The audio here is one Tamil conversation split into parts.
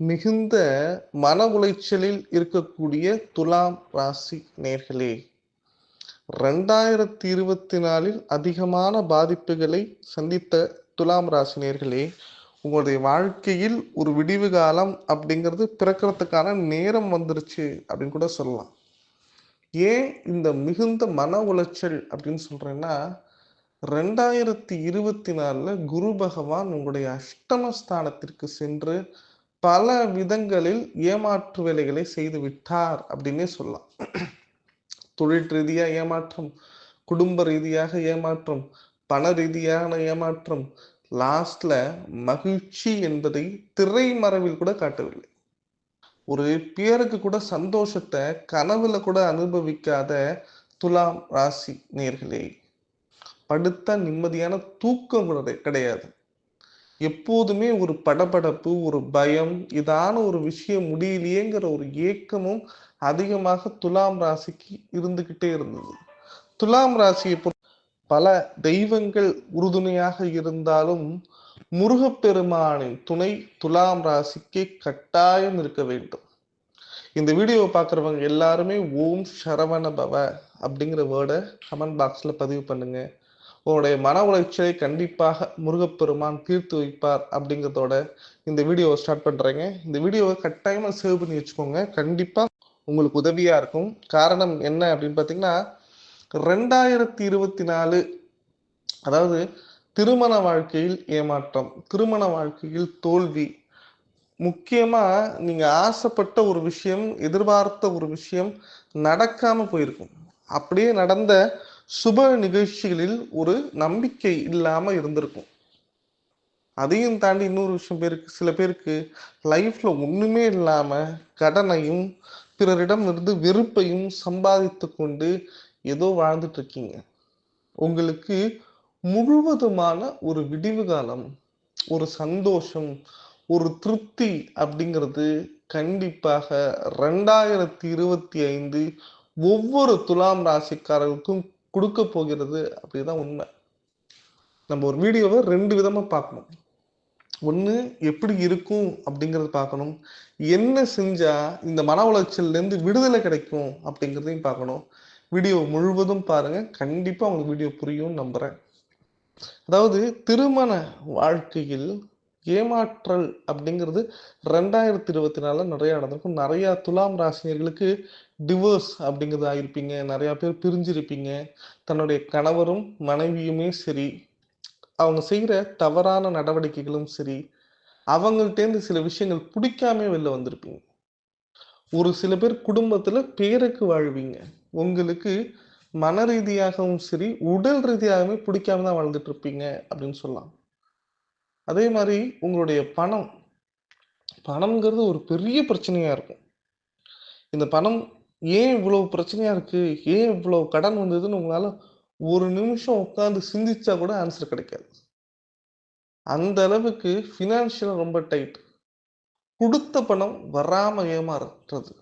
மிகுந்த மன உளைச்சலில் இருக்கக்கூடிய துலாம் ராசி நேர்களே ரெண்டாயிரத்தி இருபத்தி நாலில் அதிகமான பாதிப்புகளை சந்தித்த துலாம் ராசி நேர்களே உங்களுடைய வாழ்க்கையில் ஒரு விடிவு காலம் அப்படிங்கிறது பிறக்கிறதுக்கான நேரம் வந்துருச்சு அப்படின்னு கூட சொல்லலாம். ஏன் இந்த மிகுந்த மன உளைச்சல் அப்படின்னு சொல்றேன்னா ரெண்டாயிரத்தி இருபத்தி நாலில் குரு பகவான் உங்களுடைய அஷ்டமஸ்தானத்திற்கு சென்று பல விதங்களில் ஏமாற்று வேலைகளை செய்து விட்டார் அப்படின்னே சொல்லலாம். தொழில் ரீதியாக ஏமாற்றம் குடும்ப ரீதியாக ஏமாற்றம் பண ரீதியான ஏமாற்றம் லாஸ்ட்ல மகிழ்ச்சி என்பதை திரைமறைவில் கூட காட்டவில்லை. ஒரு பேருக்கு கூட சந்தோஷத்தை கனவுல கூட அனுபவிக்காத துலாம் ராசி நேர்களே படுத்த நிம்மதியான தூக்கம் கூட கிடையாது. எப்போதுமே ஒரு படபடப்பு ஒரு பயம் இதான ஒரு விஷயம் முடியலையேங்கிற ஒரு ஏக்கமும் அதிகமாக துலாம் ராசிக்கு இருந்துகிட்டே இருந்தது. துலாம் ராசியை பல தெய்வங்கள் உறுதுணையாக இருந்தாலும் முருகப்பெருமானின் துணை துலாம் ராசிக்கு கட்டாயம் இருக்க வேண்டும். இந்த வீடியோவை பார்க்குறவங்க எல்லாருமே ஓம் சரவண பவ அப்படிங்கிற வேர்டை கமெண்ட் பாக்ஸில் பதிவு பண்ணுங்கள் உங்களுடைய மன உளைச்சலை கண்டிப்பாக முருகப்பெருமான் தீர்த்து வைப்பார் அப்படிங்கிறதோட இந்த வீடியோவை ஸ்டார்ட் பண்ணுறேங்க இந்த வீடியோவை கட்டாயமாக சேவ் பண்ணி வச்சுக்கோங்க. கண்டிப்பாக உங்களுக்கு உதவியாக இருக்கும். காரணம் என்ன அப்படின்னு பார்த்தீங்கன்னா ரெண்டாயிரத்தி இருபத்தி நாலு அதாவது திருமண வாழ்க்கையில் ஏமாற்றம் திருமண வாழ்க்கையில் தோல்வி. முக்கியமா நீங்க ஆசைப்பட்ட ஒரு விஷயம் எதிர்பார்த்த ஒரு விஷயம் நடக்காம போயிருக்கும். அப்படியே நடந்த சுப நிகழ்ச்சிகளில் ஒரு நம்பிக்கை இல்லாமல் இருந்திருக்கும். அதையும் தாண்டி இன்னொரு விஷயம் பேருக்கு சில பேருக்கு லைஃப்ல ஒண்ணுமே இல்லாம கடனையும் பிறரிடம் இருந்து வெறுப்பையும் சம்பாதித்து கொண்டு ஏதோ வாழ்ந்துட்டு இருக்கீங்க. உங்களுக்கு முழுவதுமான ஒரு விடிவு காலம் ஒரு சந்தோஷம் ஒரு திருப்தி அப்படிங்கிறது கண்டிப்பாக ரெண்டாயிரத்தி இருபத்தி ஐந்து ஒவ்வொரு துலாம் ராசிக்காரர்களுக்கும் கொடுக்க போகிறது அப்படிதான் உண்மை. நம்ம ஒரு வீடியோவை ரெண்டு விதமா பார்க்கணும். ஒன்று எப்படி இருக்கும் அப்படிங்கிறத பார்க்கணும். என்ன செஞ்சா இந்த மன உளைச்சல்லேருந்து விடுதலை கிடைக்கும் அப்படிங்கிறதையும் பார்க்கணும். வீடியோ முழுவதும் பாருங்க. கண்டிப்பாக உங்களுக்கு வீடியோ புரியும் நம்புறேன். அதாவது திருமண வாழ்க்கையில் ஏமாற்றல் அப்படிங்கிறது ரெண்டாயிரத்தி இருபத்தி நாலில் நிறைய நடந்திருக்கும். நிறைய துலாம் ராசினியர்களுக்கு டிவோர்ஸ் அப்படிங்கிறது ஆகிருப்பீங்க நிறையா பேர் பிரிஞ்சிருப்பீங்க. தன்னுடைய கணவரும் மனைவியுமே சரி அவங்க செய்கிற தவறான நடவடிக்கைகளும் சரி அவங்கள்ட்டேருந்து சில விஷயங்கள் பிடிக்காம வெளில வந்திருப்பீங்க. ஒரு சில பேர் குடும்பத்தில் பேருக்கு வாழ்வீங்க. உங்களுக்கு மன ரீதியாகவும் சரி உடல் ரீதியாகவுமே பிடிக்காம தான் வாழ்ந்துட்டு இருப்பீங்க அப்படின்னு சொல்லலாம். அதே மாதிரி உங்களுடைய பணம். பணம்ங்கிறது ஒரு பெரிய பிரச்சனையாக இருக்கும். இந்த பணம் ஏன் இவ்வளோ பிரச்சனையாக இருக்குது ஏன் இவ்வளோ கடன் வந்ததுன்னு உங்களால் ஒரு நிமிஷம் உட்காந்து சிந்திச்சா கூட ஆன்சர் கிடைக்காது. அந்த அளவுக்கு ஃபினான்ஷியல் ரொம்ப டைட் கொடுத்த பணம் வராமல் ஏமாறுறது.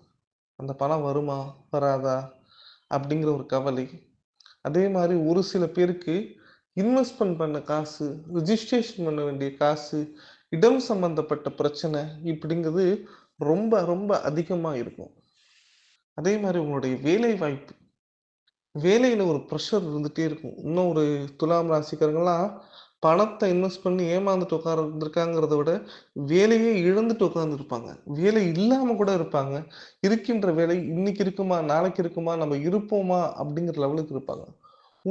அந்த பணம் வருமா? வராதா? அப்படிங்கிற ஒரு கவலை. அதே மாதிரி ஒரு சில பேருக்கு இன்வெஸ்ட்மெண்ட் பண்ண காசு ரிஜிஸ்ட்ரேஷன் பண்ண வேண்டிய காசு இடம் சம்பந்தப்பட்ட பிரச்சனை இப்படிங்கிறது ரொம்ப ரொம்ப அதிகமாக இருக்கும். அதே மாதிரி உங்களுடைய வேலை வாய்ப்பு. வேலையில் ஒரு ப்ரெஷர் இருந்துகிட்டே இருக்கும். இன்னும் ஒரு துலாம் ராசிக்காரங்களாம் பணத்தை இன்வெஸ்ட் பண்ணி ஏமாந்துட்டு உட்கார்ந்துருக்காங்கிறத விட வேலையே இழந்துட்டு உட்காந்துருப்பாங்க வேலை இல்லாமல் கூட இருப்பாங்க. இருக்கின்ற வேலை இன்னைக்கு இருக்குமா நாளைக்கு இருக்குமா நம்ம இருப்போமா அப்படிங்கிற லெவலுக்கு இருப்பாங்க.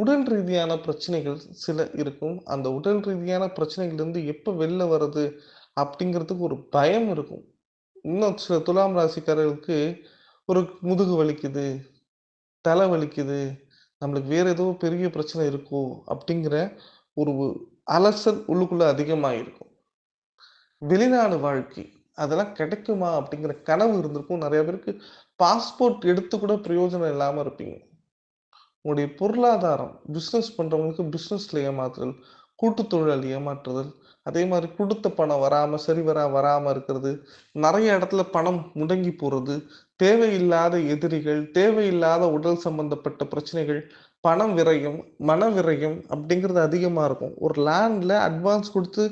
உடல் ரீதியான பிரச்சனைகள் சில இருக்கும். அந்த உடல் ரீதியான பிரச்சனைகள்லேருந்து எப்போ வெளில வர்றது அப்படிங்கிறதுக்கு ஒரு பயம் இருக்கும். இன்னும் சில துலாம் ராசிக்காரர்களுக்கு ஒரு முதுகு வலிக்குது தலை வலிக்குது நம்மளுக்கு வேறு ஏதோ பெரிய பிரச்சனை இருக்கோ அப்படிங்கிற ஒரு அலசல் உள்ளுக்குள்ளே அதிகமாக இருக்கும் வெளிநாடு வாழ்க்கை அதெல்லாம் கிடைக்குமா அப்படிங்கிற கனவு இருந்திருக்கும். நிறைய பேருக்கு பாஸ்போர்ட் எடுத்து கூட பிரயோஜனம் இல்லாமல் இருப்பீங்க. உங்களுடைய பொருளாதாரம் பிஸ்னஸ் பண்றவங்களுக்கு பிஸ்னஸ்ல ஏமாத்துதல் கூட்டு தொழில் ஏமாற்றுதல் அதே மாதிரி கொடுத்த பணம் வராமல் சரி வரா வராமல் இருக்கிறது நிறைய இடத்துல பணம் முடங்கி போகிறது தேவையில்லாத எதிரிகள் தேவையில்லாத உடல் சம்பந்தப்பட்ட பிரச்சனைகள் பணம் விரையும் மன விரையும் அப்படிங்கிறது அதிகமாக இருக்கும். ஒரு லேண்டில் அட்வான்ஸ் கொடுத்து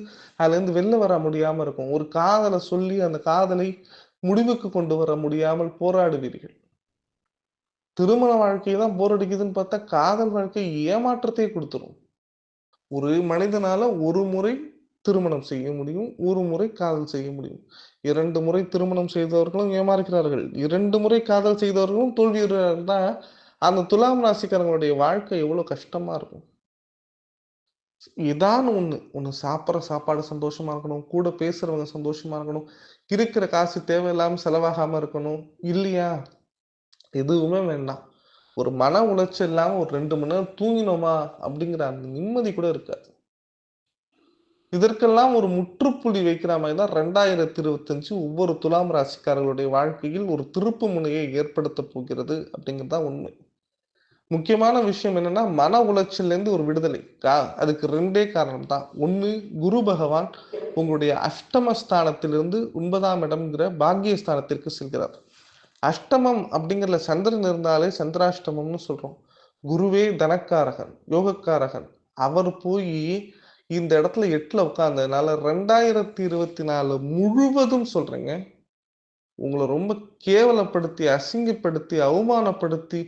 அதுலேருந்து வெளில வர முடியாமல் இருக்கும். ஒரு காதலை சொல்லி அந்த காதலை முடிவுக்கு கொண்டு வர முடியாமல் போராடுவீர்கள். திருமண வாழ்க்கையை தான் போர் அடிக்குதுன்னு பார்த்தா காதல் வாழ்க்கை ஏமாற்றத்தை கொடுத்துரும். ஒரு மனிதனால ஒரு முறை திருமணம் செய்ய முடியும் ஒரு முறை காதல் செய்ய முடியும். இரண்டு முறை திருமணம் செய்தவர்களும் ஏமாறுகிறார்கள். இரண்டு முறை காதல் செய்தவர்களும் தோல்வியுறார்கள்னா அந்த துலாம் ராசிக்காரங்களுடைய வாழ்க்கை எவ்வளவு கஷ்டமா இருக்கும். இதான் ஒண்ணு. ஒண்ணு சாப்பிட்ற சாப்பாடு சந்தோஷமா இருக்கணும் கூட பேசுறவங்க சந்தோஷமா இருக்கணும் இருக்கிற காசு தேவையில்லாம செலவாகாம இருக்கணும் இல்லையா? எதுவுமே வேண்டாம். ஒரு மன உளைச்சல் இல்லாமல் ஒரு ரெண்டு மணி நேரம் தூங்கினோமா அப்படிங்கிற அந்த நிம்மதி கூட இருக்காது. இதற்கெல்லாம் ஒரு முற்றுப்புள்ளி வைக்கிற மாதிரி தான் ரெண்டாயிரத்தி இருபத்தஞ்சு ஒவ்வொரு துலாம் ராசிக்காரர்களுடைய வாழ்க்கையில் ஒரு திருப்பு முனையை ஏற்படுத்த போகிறது அப்படிங்கிறது தான் உண்மை. முக்கியமான விஷயம் என்னன்னா மன உளைச்சல்லேருந்து ஒரு விடுதலை. கா- அதுக்கு ரெண்டே காரணம் தான். ஒன்று குரு பகவான் உங்களுடைய அஷ்டமஸ்தானத்திலிருந்து ஒன்பதாம் இடம்ங்கிற பாக்கியஸ்தானத்திற்கு செல்கிறார். அஷ்டமம் அப்படிங்கிறதுல சந்திரன் இருந்தாலே சந்திராஷ்டமம்னு சொல்கிறோம் குருவே தனக்காரகன் யோகக்காரகன். அவர் போய் இந்த இடத்துல எட்டில் உட்காந்ததுனால ரெண்டாயிரத்தி இருபத்தி நாலு முழுவதும் சொல்கிறேங்க உங்களை ரொம்ப கேவலப்படுத்தி அசிங்கப்படுத்தி அவமானப்படுத்தி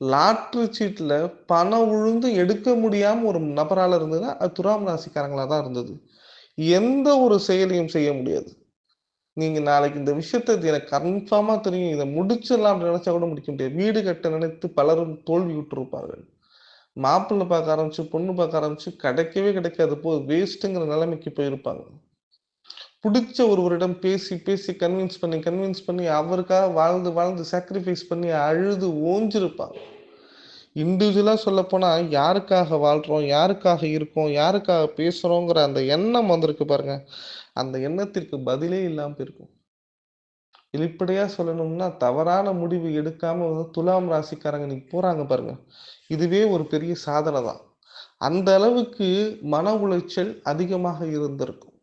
லாட்ரி சீட்டில் பணம் விழுந்து எடுக்க முடியாமல் ஒரு நபரால் இருந்ததுன்னா அது துராம் ராசிக்காரங்களாக தான் இருந்தது. எந்த ஒரு செயலையும் செய்ய முடியாது. நீங்க நாளைக்கு இந்த விஷயத்த எனக்கு கன்ஃபார்மா தெரியும். இதை முடிச்சிடலாம் அப்படின்னு நினைச்சா கூட முடிக்க முடியாது. வீடு கட்ட நினைத்து பலரும் தோல்வி விட்டுருப்பார்கள். மாப்பிள்ளை பார்க்க ஆரம்பிச்சு பொண்ணு பார்க்க ஆரம்பிச்சு கிடைக்கவே கிடைக்காது. போ வேஸ்ட்டுங்கிற நிலைமைக்கு போயிருப்பாங்க. பிடிச்ச ஒருவரிடம் பேசி பேசி கன்வின்ஸ் பண்ணி கன்வின்ஸ் பண்ணி அவருக்காக வாழ்ந்து வாழ்ந்து சாக்ரிஃபைஸ் பண்ணி அழுது ஓஞ்சிருப்பாங்க. இண்டிவிஜுவலாக சொல்லப்போனால் யாருக்காக வாழ்கிறோம் யாருக்காக இருக்கோம் யாருக்காக பேசுகிறோங்கிற அந்த எண்ணம் வந்திருக்கு பாருங்க. அந்த எண்ணத்திற்கு பதிலே இல்லாமல் போயிருக்கும். வெளிப்படையாக சொல்லணும்னா தவறான முடிவு எடுக்காமல் வந்து துலாம் ராசிக்காரங்க இன்னைக்கு போகிறாங்க பாருங்க. இதுவே ஒரு பெரிய சாதனை தான். அந்த அளவுக்கு மன உளைச்சல் அதிகமாக இருந்திருக்கும்.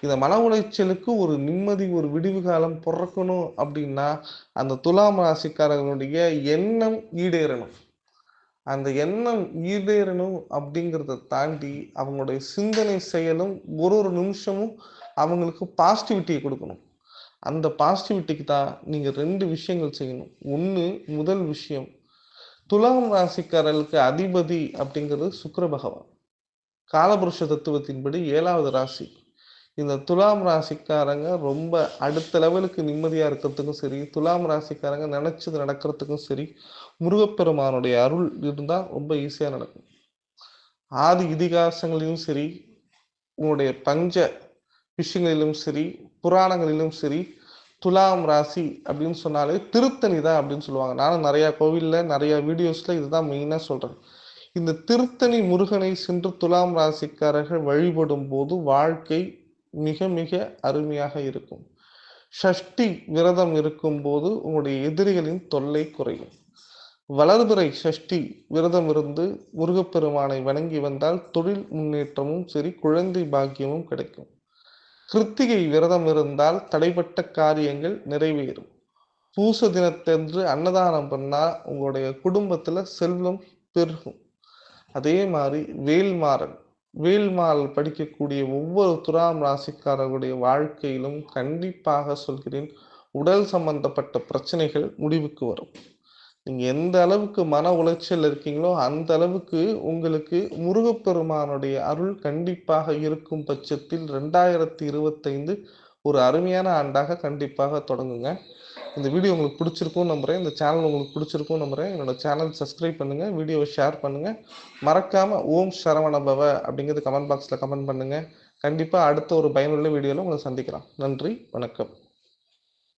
இந்த மன உளைச்சலுக்கு ஒரு நிம்மதி ஒரு விடிவு காலம் பிறக்கணும் அப்படின்னா அந்த துலாம் ராசிக்காரர்களுடைய எண்ணம் ஈடேறணும். அந்த எண்ணம் ஈடேறணும் அப்படிங்கிறத தாண்டி அவங்களுடைய சிந்தனை செயலும் ஒரு ஒரு நிமிஷமும் அவங்களுக்கு பாசிட்டிவிட்டியை கொடுக்கணும். அந்த பாசிட்டிவிட்டிக்கு தான் நீங்கள் ரெண்டு விஷயங்கள் செய்யணும். ஒன்று முதல் விஷயம் துலாம் ராசிக்காரர்களுக்கு அதிபதி அப்படிங்கிறது சுக்கர பகவான். காலபுருஷ தத்துவத்தின்படி ஏழாவது ராசி. இந்த துலாம் ராசிக்காரங்க ரொம்ப அடுத்த லெவலுக்கு நிம்மதியா இருக்கிறதுக்கும் சரி துலாம் ராசிக்காரங்க நினைச்சது நடக்கிறதுக்கும் சரி முருகப்பெருமானுடைய அருள் இருந்தால் ரொம்ப ஈஸியாக நடக்கும். ஆதி இதிகாசங்களிலும் சரி உங்களுடைய பஞ்ச விஷயங்களிலும் சரி புராணங்களிலும் சரி துலாம் ராசி அப்படின்னு சொன்னாலே திருத்தணி தான் அப்படின்னு சொல்லுவாங்க. நானும் நிறைய கோவிலில் நிறைய வீடியோஸ்ல இதுதான் மெயினாக சொல்றேன். இந்த திருத்தணி முருகனை சென்று துலாம் ராசிக்காரர்கள் வழிபடும் போது வாழ்க்கை மிக மிக அருமையாக இருக்கும். ஷஷ்டி விரதம் இருக்கும் போது உங்களுடைய எதிரிகளின் தொல்லை குறையும். வளர்பிறை சஷ்டி விரதம் இருந்து முருகப்பெருமானை வணங்கி வந்தால் தொழில் முன்னேற்றமும் சரி குழந்தை பாக்கியமும் கிடைக்கும். கிருத்திகை விரதம் இருந்தால் தடைப்பட்ட காரியங்கள் நிறைவேறும். பூச தினத்தன்று அன்னதானம் பண்ணால் உங்களுடைய குடும்பத்தில் செல்வம் பெருகும். அதே மாதிரி வேல்மாறன் வேல்மால் படிக்கக்கூடிய ஒவ்வொரு துலாம் ராசிக்காரர்களுடைய வாழ்க்கையிலும் கண்டிப்பாக சொல்கிறேன் உடல் சம்பந்தப்பட்ட பிரச்சனைகள் முடிவுக்கு வரும். நீங்கள் எந்த அளவுக்கு மன உளைச்சல் இருக்கீங்களோ அந்த அளவுக்கு உங்களுக்கு முருகப்பெருமானுடைய அருள் கண்டிப்பாக இருக்கும் பட்சத்தில் ரெண்டாயிரத்தி இருபத்தைந்து ஒரு அருமையான ஆண்டாக கண்டிப்பாக தொடங்குங்க. இந்த வீடியோ உங்களுக்கு பிடிச்சிருக்கும் நம்புறேன். இந்த சேனல் உங்களுக்கு பிடிச்சிருக்கும் நம்புறேன். என்னோட சேனல் சப்ஸ்கிரைப் பண்ணுங்கள் வீடியோவை ஷேர் பண்ணுங்கள் மறக்காமல் ஓம் சரவண பவ அப்படிங்கிறது கமெண்ட் பாக்ஸில் கமெண்ட் பண்ணுங்கள் கண்டிப்பாக அடுத்த ஒரு பயனுள்ள வீடியோவில் உங்களை சந்திக்கலாம். நன்றி. வணக்கம்.